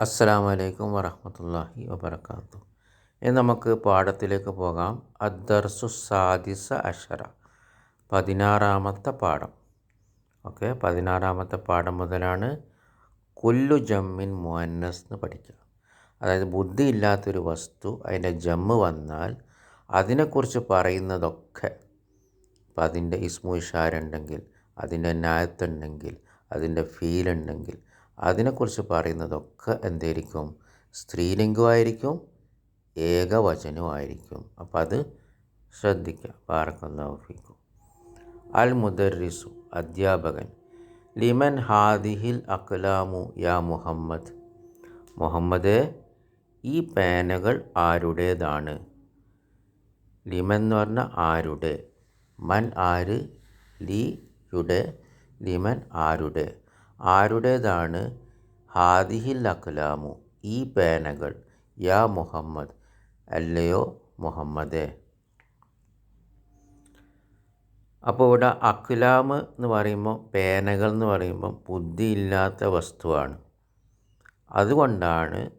അസ്സലാമു അലൈക്കും വറഹ്മത്തുള്ളാഹി വബർക്കാത്തു ഇനി നമുക്ക് പാഠത്തിലേക്ക് പോകാം. അദ്ദർസു സാദിസ അഷറ. പതിനാറാമത്തെ പാഠം. ഓക്കെ പതിനാറാമത്തെ പാഠം മുതലാണ് കൊല്ലു ജമ്മിൻ മുഅന്നസ് എന്ന് പഠിക്കുക. അതായത് ബുദ്ധി ഇല്ലാത്തൊരു വസ്തു അതിന്റെ ജമ്മ് വന്നാൽ അതിനെക്കുറിച്ച് പറയുന്നതൊക്കെ ഇപ്പം അതിന്റെ ഇസ്മു ഇഷാര ഉണ്ടെങ്കിൽ അതിന്റെ നായത്തുണ്ടെങ്കിൽ അതിന്റെ ഫീൽ ഉണ്ടെങ്കിൽ അതിനെക്കുറിച്ച് പറയുന്നതൊക്കെ എന്തായിരിക്കും സ്ത്രീലിംഗമായിരിക്കും ഏകവചനമായിരിക്കും അപ്പം അത് ശ്രദ്ധിക്കുക പാറക്കല്ലാഫിക്കും അൽ മുദറിസു അധ്യാപകൻ. ലിമൻ ഹാദിഹിൽ അക്ലാമു യാ മുഹമ്മദ്. മുഹമ്മദ് ഈ പേനകൾ ആരുടേതാണ്? ലിമൻ എന്ന് പറഞ്ഞാൽ ആരുടെ? മൻ ആര്? ലി യുടെ? ലിമൻ ആരുടെ? ആരുടേതാണ്? ഹാദിഹിൽ അഖ്ലാമു. ഈ പേനകൾ യാ മുഹമ്മദ് അല്ലയോ മുഹമ്മദേ? അപ്പോൾ ഇവിടെ അഖ്ലാമ് എന്ന് പറയുമ്പോൾ പേനകൾ എന്ന് പറയുമ്പോൾ ബുദ്ധിയില്ലാത്ത വസ്തുവാണ്. അതുകൊണ്ടാണ്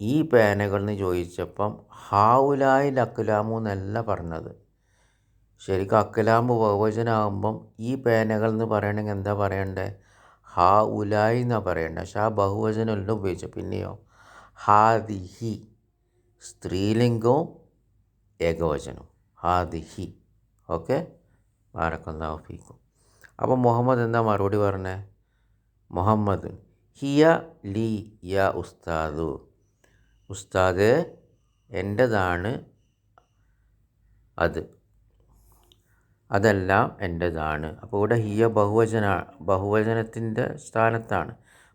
ഈ പേനകൾ എന്ന് ചോദിച്ചപ്പം ഹാവുലായിൽ അക്കുലാമു എന്നല്ല പറഞ്ഞത്. ശരിക്കും അക്കുലാമ്പ് ബഹുവചനാകുമ്പം ഈ പേനകൾ എന്ന് പറയണമെങ്കിൽ എന്താ പറയണ്ടേ? ഹാ ഉലായി എന്നാണ് പറയേണ്ടത് പക്ഷെ ആ ബഹുവചനമല്ല ഉപയോഗിച്ചു പിന്നെയോ? ഹാദിഹി സ്ത്രീലിംഗവും ഏകവചനവും. ഹാദിഹി. ഓക്കെ? ബാരക്കല്ലാഫീക്കും അപ്പോൾ മുഹമ്മദ് എന്താ മറുപടി പറഞ്ഞേ? മുഹമ്മദ് ഹിയ ലി യ ഉസ്താദു. ഉസ്താദ് എന്റെതാണ് അത്. അതെല്ലാം എന്റെതാണ്. അപ്പോൾ ഇവിടെ ഹിയ ബഹുവചന ബഹുവചനത്തിന്റെ സ്ഥാനത്താണ്.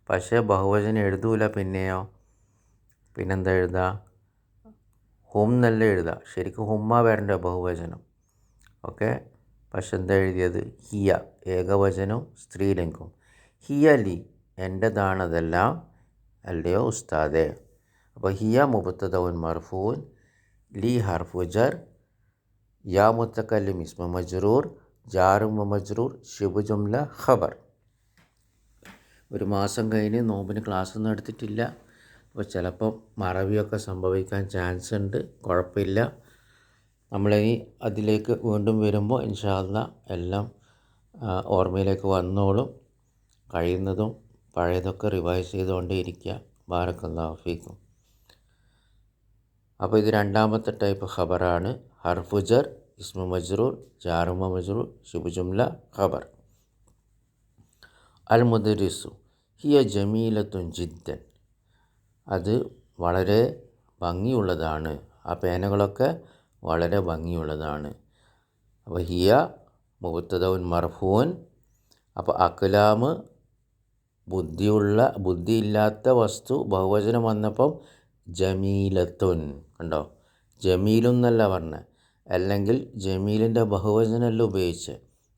പക്ഷേ ബഹുവചനം എഴുതൂല പിന്നെയോ? പിന്നെന്താ എഴുതുക ഹും എന്നല്ല എഴുതുക ശരിക്കും ഹുമ്മ വരേണ്ട ബഹുവചനം. ഓക്കെ? പക്ഷെ എന്താ എഴുതിയത്? ഹിയ ഏകവചനവും സ്ത്രീലിംഗവും. ഹിയ ലി എന്റെതാണതെല്ലാം അല്ലയോ ഉസ്താദേ? അപ്പോൾ ഹിയ മുബത്തതവുൻ മർഫൂൻ ലി ഹർഫുജർ യാ متکلم اسم മജ്റൂർ ജാറും മജ്റൂർ ശിബു ജുംല ഖബർ ഒരു മാസം കഴിഞ്ഞ് നോമ്പിന് ക്ലാസ്സൊന്നും എടുത്തിട്ടില്ല. അപ്പോൾ ചിലപ്പം മറവിയൊക്കെ സംഭവിക്കാൻ ചാൻസ് ഉണ്ട്. കുഴപ്പമില്ല. നമ്മളിനി അതിലേക്ക് വീണ്ടും വരുമ്പോൾ ഇൻഷാല്ല എല്ലാം ഓർമ്മയിലേക്ക് വന്നോളും. കഴിയുന്നതും പഴയതൊക്കെ റിവൈസ് ചെയ്തുകൊണ്ടേ ഇരിക്കുക. ബാറക്കല്ലാഫീക്കും അപ്പോൾ ഇത് രണ്ടാമത്തെ ടൈപ്പ് ഖബറാണ്. ഹർഫുജർ ഇസ്മു മജ്റൂർ ജാറുമ മജ്റൂർ ശുഭജുംല ഖബർ. അൽ മുദരിസു ഹിയ ജമീലത്തുൻ ജിദ്ദൻ. അത് വളരെ ഭംഗിയുള്ളതാണ്. ആ പേനകളൊക്കെ വളരെ ഭംഗിയുള്ളതാണ്. അപ്പോൾ ഹിയ മുബത്തദൗൻ മർഫൂൻ. അപ്പോൾ അക്ലാമ് ബുദ്ധിയുള്ള ബുദ്ധിയില്ലാത്ത വസ്തു ബഹുവചനം വന്നപ്പം ജമീലത്തുൻ കണ്ടോ? ജമീലും എന്നല്ല പറഞ്ഞത് അല്ലെങ്കിൽ ജമീലിന്റെ ബഹുവചനമല്ല ഉപയോഗിച്ച്.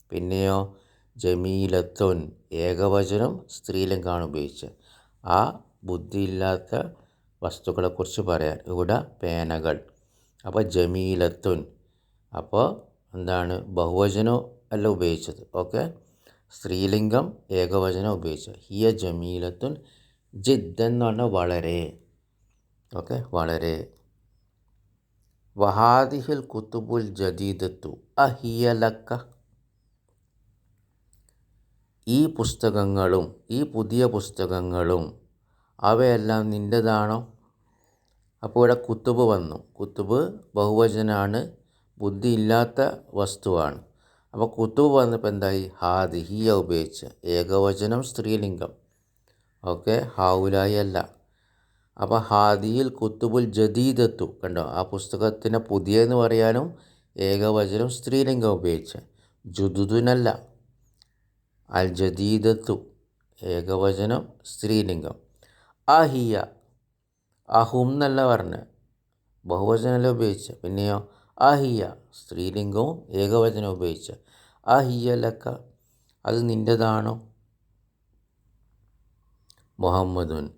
പിന്നെയോ ജമീലത്തുൻ ഏകവചനം സ്ത്രീലിംഗമാണ് ഉപയോഗിച്ച്. ആ ബുദ്ധിയില്ലാത്ത വസ്തുക്കളെക്കുറിച്ച് പറയാൻ ഇവിടെ പേനകൾ. അപ്പോൾ ജമീലത്തുൻ. അപ്പോൾ എന്താണ്? ബഹുവചനോ അല്ല ഉപയോഗിച്ചത്. ഓക്കെ? സ്ത്രീലിംഗം ഏകവചനം ഉപയോഗിച്ചത് ഹിയ ജമീലത്തുൻ ജിദ്ദൻ എന്ന് പറഞ്ഞാൽ വളരെ ഓക്കെ വളരെ. വഹാദിഹിൽ കുത്തുബുൽ ജദീദത്തു അഹിയലക്ക ഈ പുസ്തകങ്ങളും ഈ പുതിയ പുസ്തകങ്ങളും അവയെല്ലാം നിന്റെതാണോ അപ്പോൾ ഇവിടെ കുത്തുബ് വന്നു. കുത്തുബ് ബഹുവചനാണ് ബുദ്ധിയില്ലാത്ത വസ്തുവാണ്. അപ്പോൾ കുത്തുബ് വന്നപ്പോൾ എന്തായി? ഹാദിഹിയ ഉപയോഗിച്ച് ഏകവചനം സ്ത്രീലിംഗം. ഓക്കെ ഹാവുലായി അല്ല അപ്പോൾ ഹാദിയിൽ കുത്തുബുൽ ജദീദത്തു കണ്ടോ? ആ പുസ്തകത്തിനെ പുതിയതെന്ന് പറയാനും ഏകവചനം സ്ത്രീലിംഗം ഉപയോഗിച്ച്. ജുദുദുനല്ല. അൽ ജദീദത്തു ഏകവചനം സ്ത്രീലിംഗം. അഹിയ. അഹും എന്നല്ല പറഞ്ഞ്. ബഹുവചനമല്ല ഉപയോഗിച്ച്. പിന്നെയോ? അഹിയ. സ്ത്രീലിംഗവും ഏകവചനം ഉപയോഗിച്ച്. അഹിയ ലക്ക. അത് നിന്റെതാണോ? മുഹമ്മദുൻ.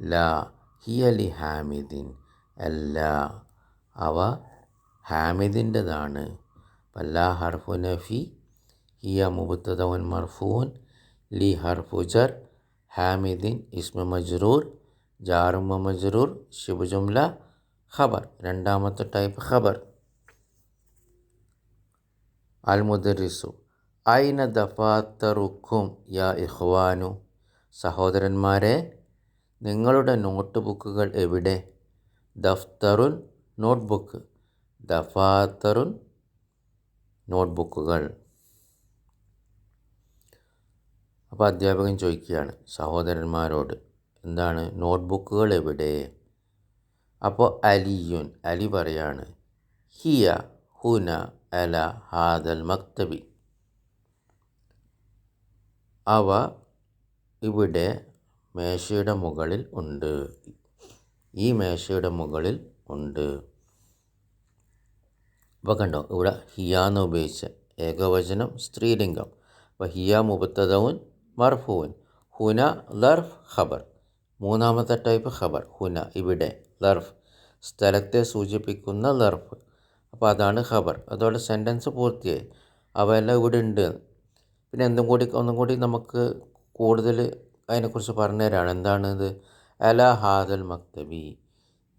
ലാ. ഹിയലി ഹാമിദിൻ. അല്ല അവ ഹാമിദിന്റെതാണ്. പല്ലാ ഹർഫു നഫി ഹിയ മുബത്തദവൻ മർഫൂൻ ലി ഹർഫുജർ ഹാമിദിൻ ഇസ്മ മജ്റൂർ ജാറുമ മജ്റൂർ ശിബുജുംല ഖബർ. രണ്ടാമത്തെ ടൈപ്പ് ഖബർ. അൽ മുദരിസു ഐന ദഫാത്തറുക്കും യാ ഇഖ്വാനു? സഹോദരന്മാരെ നിങ്ങളുടെ നോട്ട് ബുക്കുകൾ എവിടെ? ദഫ്തറുൻ നോട്ട് ബുക്ക് ദഫാത്തറുൻ നോട്ട് ബുക്കുകൾ അപ്പോൾ അധ്യാപകൻ ചോദിക്കുകയാണ് സഹോദരന്മാരോട് എന്താണ് നോട്ട് ബുക്കുകൾ എവിടെ? അപ്പോൾ അലിയുൻ അലി പറയാണ് ഹിയ ഹുന അല ഹാദൽ മക്തബി. അവ ഇവിടെ മേശയുടെ മുകളിൽ ഉണ്ട്. ഈ മേശയുടെ മുകളിൽ ഉണ്ട്. അപ്പോൾ കണ്ടോ ഇവിടെ ഹിയാന്ന് ഉപയോഗിച്ച ഏകവചനം സ്ത്രീലിംഗം. അപ്പോൾ ഹിയ മുബത്തതവുൻ മർഫുവിൻ ഹുന ലർഫ് ഖബർ. മൂന്നാമത്തെ ടൈപ്പ് ഖബർ ഹുന ഇവിടെ ലർഫ് സ്ഥലത്തെ സൂചിപ്പിക്കുന്ന ലർഫ് അപ്പോൾ അതാണ് ഖബർ. അതോടെ സെന്റൻസ് പൂർത്തിയായി. അവയെല്ലാം ഇവിടെ ഉണ്ട്. പിന്നെ എന്തും കൂടി ഒന്നും കൂടി നമുക്ക് കൂടുതൽ അതിനെക്കുറിച്ച് പറഞ്ഞു തരാണ് എന്താണിത്? അല ഹാദൽ മക്തബി.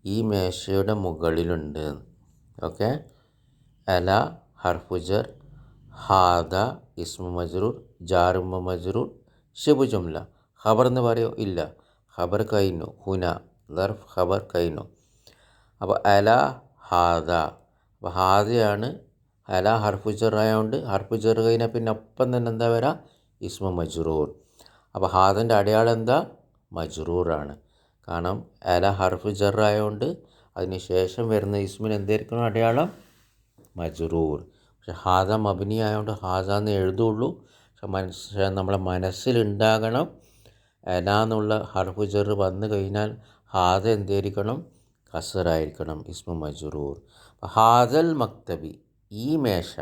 ഈ മേശയുടെ മുകളിലുണ്ട്. ഓക്കെ? അല ഹർഫുജർ ഹാദ ഇസ്മു മജ്റൂർ ജാറുമ മജ്റൂർ ഷിബു ജുംല. ഖബർ എന്ന് പറയോ? ഇല്ല. ഖബർ കഴിഞ്ഞു. ഹുന ദർഫ് ഖബർ കഴിഞ്ഞു. അപ്പോൾ അല ഹാദ. അപ്പോൾ ഹാദയാണ് അല ഹർഫുജർ ആയതുകൊണ്ട് ഹർഫുജർ കഴിഞ്ഞാൽ പിന്നെ ഒപ്പം തന്നെ എന്താ വരാം? ഇസ്മ മജ്റൂർ. അപ്പോൾ ഹാദന്റെ അടയാളം എന്താ? മജ്റൂറാണ്. കാരണം അല ഹർഫ് ജറായതുകൊണ്ട് അതിന് ശേഷം വരുന്ന ഇസ്മിന് എന്തായിരിക്കണം അടയാളം? മജ്റൂർ. പക്ഷെ ഹാദ മബിനി ആയതുകൊണ്ട് ഹാദ എന്ന് എഴുതുള്ളൂ. പക്ഷെ മനസ്സ് നമ്മളെ മനസ്സിലുണ്ടാകണം. അല എന്നുള്ള ഹർഫ് ജർ വന്നു കഴിഞ്ഞാൽ ഹാദ എന്തായിരിക്കണം കസറായിരിക്കണം ഇസ്മു മജ്റൂർ. ഹാദൽ മക്തബി ഈ മേശ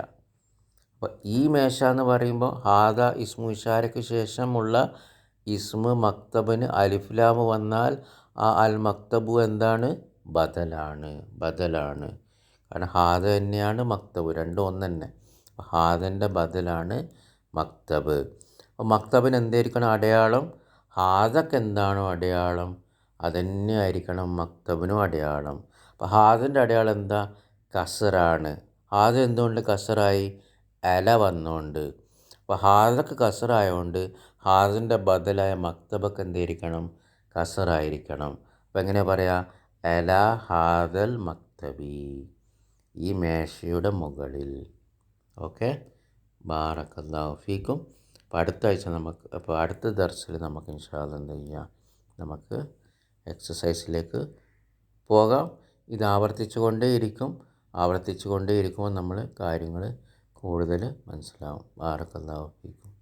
അപ്പോൾ ഈ മേശ എന്ന് പറയുമ്പോൾ ഹാദ ഇസ്മു ഇഷാരയ്ക്ക് ശേഷമുള്ള ഇസ്മു മക്തബിന് അലിഫ്ലാമ് വന്നാൽ ആ അൽ മക്തബു എന്താണ്? ബദലാണ് ബദലാണ്. കാരണം ഹാദ തന്നെയാണ് മക്തബ് രണ്ടും ഒന്ന് തന്നെ ഹാദന്റെ ബദലാണ് മക്തബ്. അപ്പോൾ മക്തബിന് എന്തായിരിക്കണം അടയാളം? ഹാദക്ക് എന്താണോ അടയാളം? അതന്നെ ആയിരിക്കണം മക്തബിനും അടയാളം. അപ്പോൾ ഹാദന്റെ അടയാളം എന്താ? കസറാണ്. ഹാദ എന്തുകൊണ്ട് കസറായി? അല വന്നുകൊണ്ട് അപ്പോൾ ഹാദക്ക് കസറായതുകൊണ്ട് ഹാദിന്റെ ബദലായ മക്തബക്ക് എന്തായിരിക്കണം കസറായിരിക്കണം അപ്പം എങ്ങനെ പറയാം? അല ഹാദൽ മക്തബി ഈ മേശയുടെ മുകളിൽ. ഓക്കെ? ബാറക്കല്ലാഹു ഫീക്കും. അപ്പോൾ അടുത്ത ആഴ്ച നമുക്ക് അപ്പോൾ അടുത്ത ദർശയിൽ നമുക്ക് ഇൻഷാദ് എന്ത് ചെയ്യാം? നമുക്ക് എക്സസൈസിലേക്ക് പോകാം. ഇത് ആവർത്തിച്ചു കൊണ്ടേയിരിക്കും ആവർത്തിച്ചു കൊണ്ടേയിരിക്കുമ്പോൾ നമ്മൾ കാര്യങ്ങൾ കൂടുതൽ മനസ്സിലാവും. ബാറക്കല്ലാഹു ഫീക്കും.